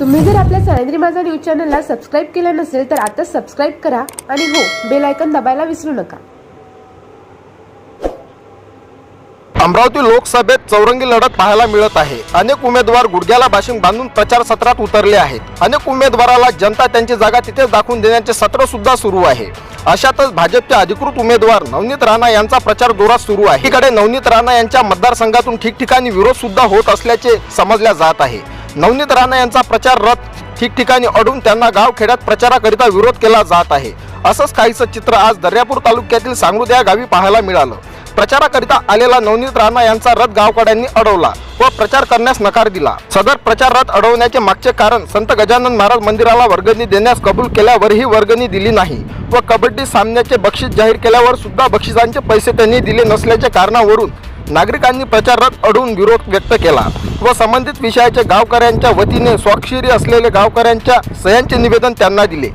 तुम्ही जर आपल्या सह्याद्री माझा न्यूज चॅनलला सबस्क्राईब केलं नसेल तर आता सबस्क्राईब करा आणि हो बेल आयकन दबायला विसरू नका. अमरावती लोकसभेत चौरंगी लढत पाहायला मिळत आहे. अनेक उमेदवार गुडघ्याला भाषण बांधून प्रचार सत्रात उतरले आहेत. अनेक उमेदवाराला जनता त्यांची जागा तिथेच दाखवून देण्याचे सत्र सुद्धा सुरू आहे. अशातच भाजपचे अधिकृत उमेदवार नवनीत राणा यांचा प्रचार जोरात सुरू आहे. इकडे नवनीत राणा यांच्या मतदारसंघातून ठिकठिकाणी विरोध सुद्धा होत असल्याचे समजल्या जात आहे. नवनीत राणा यांचा प्रचार रथ ठिकठिकाणी अडून त्यांना गावखेड्यात प्रचाराकरिता विरोध केला जात आहे. असंच काहीसं चित्र आज दर्यापूर तालुक्यातील सांगरुद या गावी पाहायला मिळालं. प्रचाराकरिता आलेला नवनीत राणा यांचा रथ गावकड्यांनी अडवला व प्रचार करण्यास नकार दिला. सदर प्रचार रथ अडवण्याचे मागचे कारण संत गजानन महाराज मंदिराला वर्गणी देण्यास कबूल केल्यावरही वर्गणी दिली नाही व कबड्डी सामन्याचे बक्षीस जाहीर केल्यावर सुद्धा बक्षिसांचे पैसे त्यांनी दिले नसल्याच्या कारणावरून नागरिकांनी प्रचारात अडून विरोध व्यक्त केला व संबंधित विषयाचे गावकऱ्यांच्या वतीने स्वाक्षरी असलेले गावकऱ्यांच्या सह्यांचे निवेदन त्यांना दिले.